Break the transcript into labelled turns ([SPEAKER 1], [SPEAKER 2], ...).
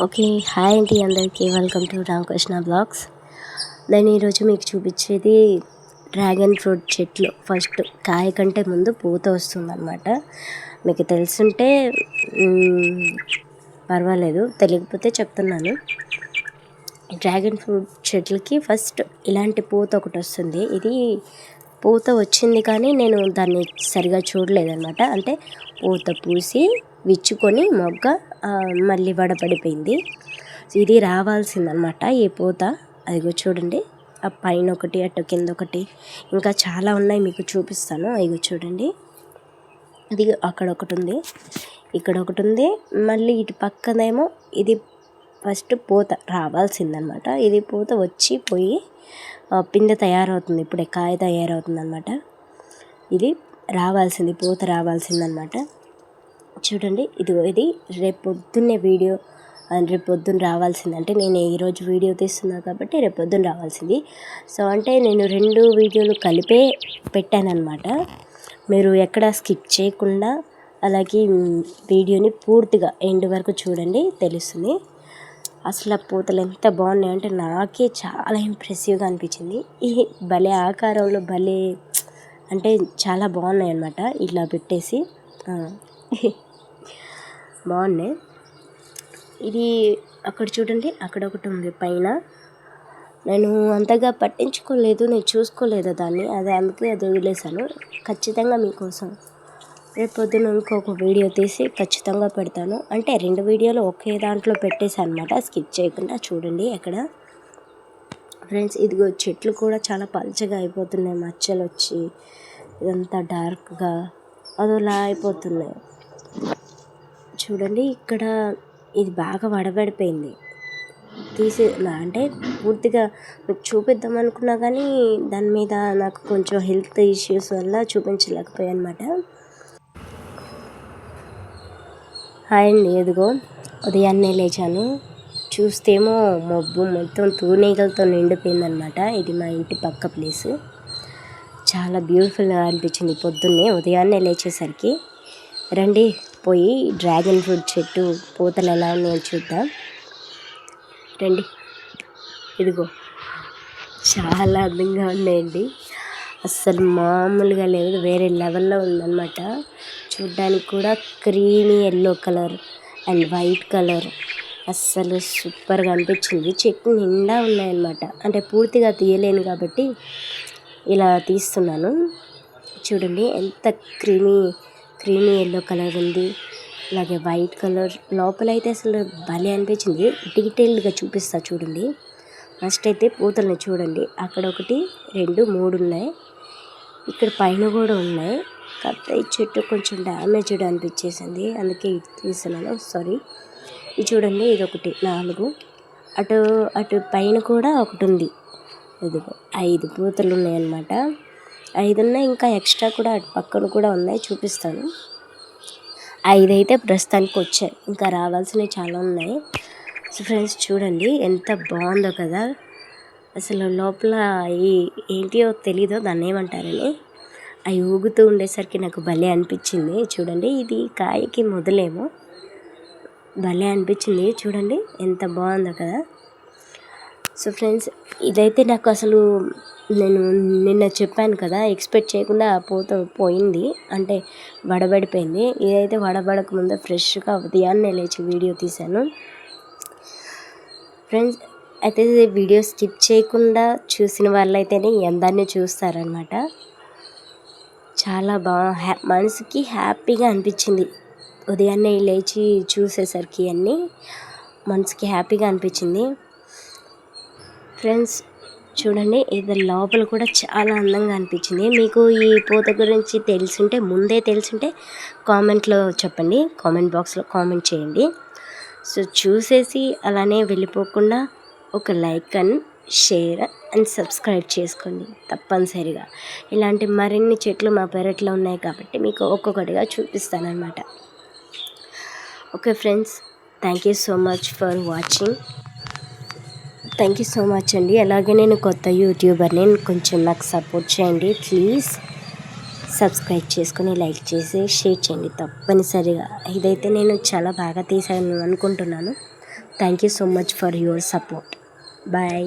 [SPEAKER 1] Okay hi అండి అందరికీ welcome to Ramakrishna blogs నేను ఈరోజు మీకు చూపించేది డ్రాగన్ ఫ్రూట్ చెట్లు. ఫస్ట్ కాయ కంటే ముందు పూత వస్తుందన్నమాట. మీకు తెలుసుంటే పర్వాలేదు. తెలియకపోతే చెప్తున్నాను. డ్రాగన్ ఫ్రూట్ చెట్లకి ఫస్ట్ ఇలాంటి పూత ఒకటి వస్తుంది. ఇది పూత వచ్చింది కానీ నేను దాన్ని సరిగా చూడలేదన్నమాట. అంటే పూత పూసి విచ్చుకొని మొగ్గ మళ్ళీ వడపడిపోయింది. ఇది రావాల్సిందనమాట ఈ పూత? అదిగో చూడండి ఆ పైన ఒకటి అటు కింద ఒకటి ఇంకా చాలా ఉన్నాయి మీకు చూపిస్తాను. అదిగో చూడండి ఇది అక్కడ ఒకటి ఉంది ఇక్కడ ఒకటి ఉంది. మళ్ళీ ఇటు పక్కనేమో ఇది ఫస్ట్ పూత రావాల్సిందనమాట. ఇది పూత వచ్చి పోయి పిందె తయారవుతుంది ఇప్పుడే కాయ తయారవుతుంది అనమాట ఇది రావాల్సింది పూత రావాల్సిందనమాట. చూడండి ఇదిగో ఇది రేపు పొద్దున్నే వీడియో. అండ్ రేపు పొద్దున్న రావాల్సింది అంటే నేను ఈరోజు వీడియో తీస్తున్నా కాబట్టి రేపు పొద్దున్న రావాల్సింది. సో అంటే నేను రెండు వీడియోలు కలిపే పెట్టానమాట మీరు ఎక్కడ స్కిప్ చేయకుండా అలాగే వీడియోని పూర్తిగా ఎండ్ వరకు చూడండి తెలుస్తుంది. అసలు ఆ పూతలు ఎంత బాగున్నాయి అంటే నాకే చాలా ఇంప్రెసివ్గా అనిపించింది. ఈ భలే ఆకారంలో భలే అంటే చాలా బాగున్నాయి అన్నమాట ఇట్లా పెట్టేసి బాగున్నాయి. ఇది అక్కడ చూడండి అక్కడ ఒకటి ఉంది పైన. నేను అంతగా పట్టించుకోలేదు నేను చూసుకోలేదు దాన్ని. అదే అందుకే అది వదిలేశాను. ఖచ్చితంగా మీకోసం రేపు పొద్దున ఇంకొక వీడియో తీసి ఖచ్చితంగా పెడతాను. అంటే రెండు వీడియోలు ఒకే దాంట్లో పెట్టేశాను అనమాట స్కిప్ చేయకుండా చూడండి అక్కడ ఫ్రెండ్స్ ఇదిగో చెట్లు కూడా చాలా పలచగా అయిపోతున్నాయి. మచ్చలు వచ్చి ఇదంతా డార్క్గా అదోలా అయిపోతున్నాయి. చూడండి ఇక్కడ ఇది బాగా వడబడిపోయింది. తీసి అంటే పూర్తిగా చూపిద్దాం అనుకున్నా కానీ దాని మీద నాకు కొంచెం హెల్త్ ఇష్యూస్ వల్ల చూపించలేకపోయానమాట. అనమాట హాయ్ అండి ఎదుగో ఉదయాన్నే లేచాను. చూస్తేమో మబ్బు మొత్తం తూనీగలతో నిండిపోయిందనమాట. ఇది మా ఇంటి పక్క ప్లేస్. చాలా బ్యూటిఫుల్గా అనిపించింది పొద్దున్నే ఉదయాన్నే లేచేసరికి. రండి పోయి డ్రాగన్ ఫ్రూట్ చెట్టు పూతలు ఎలా ఉన్నాయో చూద్దాం. రండి. ఇదిగో. చాలా అందంగా ఉన్నాయండి. అస్సలు మామూలుగా లేదు. వేరే లెవెల్లో ఉందన్నమాట. చూడ్డానికి కూడా creamy yellow colour and white colour. అస్సలు సూపర్గా అనిపించింది. చెట్టు నిండా ఉన్నాయన్నమాట. అంటే పూర్తిగా తీయలేను కాబట్టి ఇలా తీస్తున్నాను. చూడండి ఎంత క్రీమీ క్రీమీ ఎల్లో కలర్ ఉంది. అలాగే వైట్ కలర్ లోపల అయితే అసలు భలే అనిపించింది. డీటెయిల్డ్గా చూపిస్తా చూడండి. ఫస్ట్ అయితే పూతల్ని చూడండి. అక్కడ ఒకటి రెండు మూడు ఉన్నాయి. ఇక్కడ పైన కూడా ఉన్నాయి. కాకపోతే ఈ చెట్టు కొంచెం డ్యామేజ్డ్ అనిపించేసింది. అందుకే ఇది తీస్తున్నాను. సారీ ఇది చూడండి ఇది ఒకటి నాలుగు. అటు అటు పైన కూడా ఒకటి ఉంది. ఇదిగో ఐదు పూతలు ఉన్నాయన్నమాట. ఐదున్నాయి ఇంకా ఎక్స్ట్రా కూడా అటు పక్కన కూడా ఉన్నాయి చూపిస్తాను. ఐదైతే ప్రస్తుతానికి వచ్చాయి. ఇంకా రావాల్సినవి చాలా ఉన్నాయి. సో ఫ్రెండ్స్ చూడండి ఎంత బాగుందో కదా. అసలు లోపల ఈ ఏంటియో తెలీదో దాన్ని ఏమంటారని. అవి ఊగుతూ ఉండేసరికి నాకు భలే అనిపించింది. చూడండి ఇది కాయకి మొదలేమో. భలే అనిపించింది. చూడండి ఎంత బాగుందో కదా. సో ఫ్రెండ్స్ ఇదైతే నాకు అసలు నేను నిన్న చెప్పాను కదా ఎక్స్పెక్ట్ చేయకుండా పోత పోయింది. అంటే వడబడిపోయింది. ఇదైతే వడబడక ముందు ఫ్రెష్గా ఉదయాన్నే లేచి వీడియో తీశాను. ఫ్రెండ్స్ అయితే వీడియో స్కిప్ చేయకుండా చూసిన వాళ్ళైతేనే ఎందాన్ని చూస్తారనమాట చాలా బా హ్యా మనసుకి హ్యాపీగా అనిపించింది. ఉదయాన్నే లేచి చూసేసరికి అన్నీ మనసుకి హ్యాపీగా అనిపించింది. ఫ్రెండ్స్ చూడండి ఇది లోపల కూడా చాలా అందంగా అనిపించింది. మీకు ఈ పూత గురించి తెలిసింటే ముందే తెలిసింటే కామెంట్లో చెప్పండి. కామెంట్ బాక్స్లో కామెంట్ చేయండి. సో చూసేసి అలానే వెళ్ళిపోకుండా ఒక like and share and subscribe చేసుకోండి తప్పనిసరిగా. ఇలాంటి మరిన్ని చెట్లు మా పెరట్లో ఉన్నాయి కాబట్టి మీకు ఒక్కొక్కటిగా చూపిస్తానన్నమాట. Okay friends thank you so much for watching. Thank you so much అండి. అలాగే నేను కొత్త యూట్యూబర్ని కొంచెం నాకు సపోర్ట్ చేయండి. ప్లీజ్ సబ్స్క్రైబ్ చేసుకొని లైక్ చేసి షేర్ చేయండి. తప్పనిసరిగా. ఇదైతే నేను చాలా బాగా తీసాను అనుకుంటున్నాను. Thank you so much for your support bye